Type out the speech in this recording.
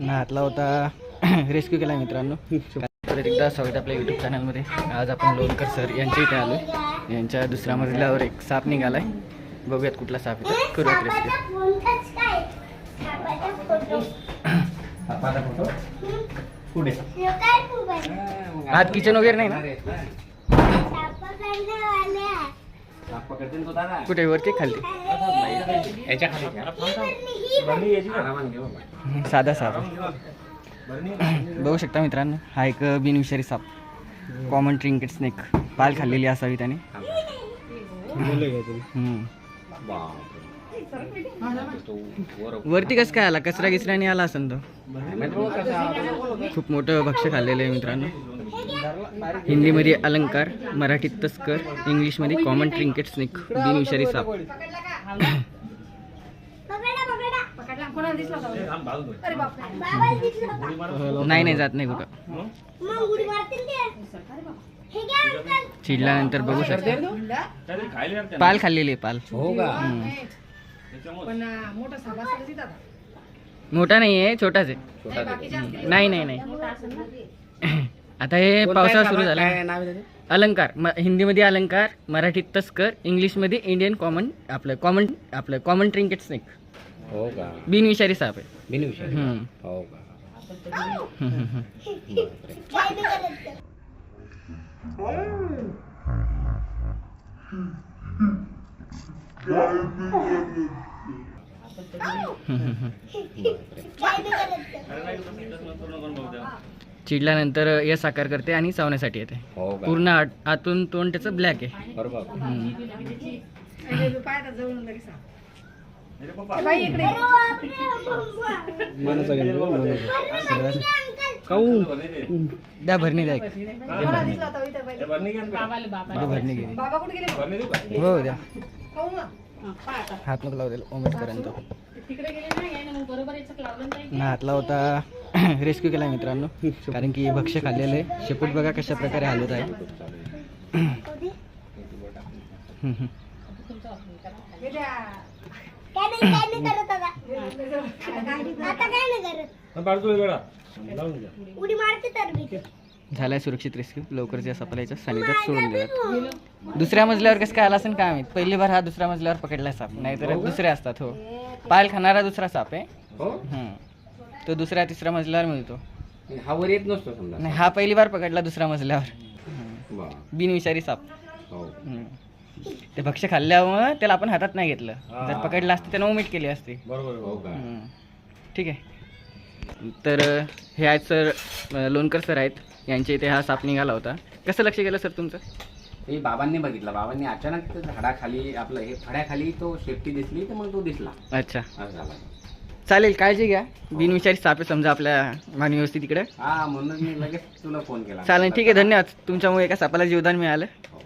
नातला होता. रेस्क्यू केला मित्रांनो. परत एकदा स्वागत आपल्या युट्यूब चॅनलमध्ये आज आपण लोणकर सर यांच्या इथे आलो यांच्या दुसऱ्या मजल्यावर एक साप निघालाय. बघूयात कुठला साप आहे तर करूयात रेस्क्यू सापाचा फोटो. पुढे आत किचन वगैरे नाही ना? कुठे? वरती खाली. साधा साप बघू शकता मित्रांनो हा एक बिनविषारी साप. कॉमन ट्रिंकेट स्नेक पाल खाल्लेली असावी त्याने. वरती कसं काय आला? कचरा गिचऱ्याने आला असेल तो? खूप मोठं भक्ष्य खाल्लेलं आहे मित्रांनो. हिंदीमध्ये अलंकार मराठीत तस्कर इंग्लिशमध्ये कॉमन ट्रिंकेट स्नेक बिनविषारी साप. पकडला कोणाला दिसला होता अरे बापरे नाही नाही जात नाही कुठं चिडल्यानंतर बघू शकता. पाल खाल्लेली आहे पाल. हो का? मोठा नाही आहे. छोटाच आहे. नाही. नाही नाही. आता हे पावसाळा सुरू झाला काय नाव आहे त्याचं? अलंकार. म हिंदीमध्ये अलंकार मराठीत तस्कर इंग्लिशमध्ये इंडियन कॉमन आपलं कॉमन आपलं कॉमन ट्रिंकेट स्नेक हो का? बिनविषारी साप आहे. बिनविषय हम्म. हो का? हम्म, हम्म, हम्म. बापरे. चिडल्यानंतर यश आकार करते आणि चावण्यासाठी येते हो का पूर्ण आत- आतून तोंड त्याचं ब्लॅक आहे बरोबर हम्म. बाई इकडे. द्या भरणी द्या एक. कोणाला दिसला होता इथं बाई? दे भरणी घे बाबा कुठे गेले हो द्या हा. हात नको लावू द्यायला ओमेटकरांचा तिकडे गेले नाही आहे ना मग बरोबर याच्यात लावलं नाही नातला होता. रेस्क्यू केला मित्रांनो. कारण की भक्ष्य खाल्लेलं आहे. शेपूट बघा कशा प्रकारे हालत आहे. हे. उडी मारते तर मी. झालाय सुरक्षित रेस्क्यू. लवकरच या सापाला याच्या सानिध्यात सोडून देतात दुसऱ्या मजल्यावर कसं काय आला असेल काय माहीत. पहिली बार हा दुसऱ्या मजल्यावर पकडलाय साप. नाहीतर दुसरे असतात हो. पाल खाणारा दुसरा साप आहे. हो? हम्म. तो दुसऱ्या तिसऱ्या मजल्यावर मिळतो. हा वर येत नसतो समजा. नाही हा पहिली बार पकडला दुसऱ्या मजल्यावर. वा. बिनविषारी साप. हो. हम्म. ते भक्ष्य खाल्ल्यामुळं त्याला आपण हातात नाही घेतलं. जर पकडलं असतं त्यानं ओमिट केली असती. बरोबर हो का? हम्म. ठीक आहे. तर हे आहेत सर लोणकर सर आहेत. यांच्या इथे हा साप निघाला होता. कसं लक्ष गेलं सर तुमचं? ते बाबांनी बघितला. बाबांनी अचानक ते झाडाखाली आपलं हे फळ्याखाली तो शेपटी दिसली तर मग तो दिसला. अच्छा. असं झाला. चालेल काळजी घ्या. बिनविषारी साप आहे समजा आपल्या मानवी वस्ती तिकडे. हा म्हणून मी लगेच तुला फोन केला. चालेल ठीक आहे धन्यवाद. तुमच्यामुळे एका सापाला जीवदान मिळालं. हो.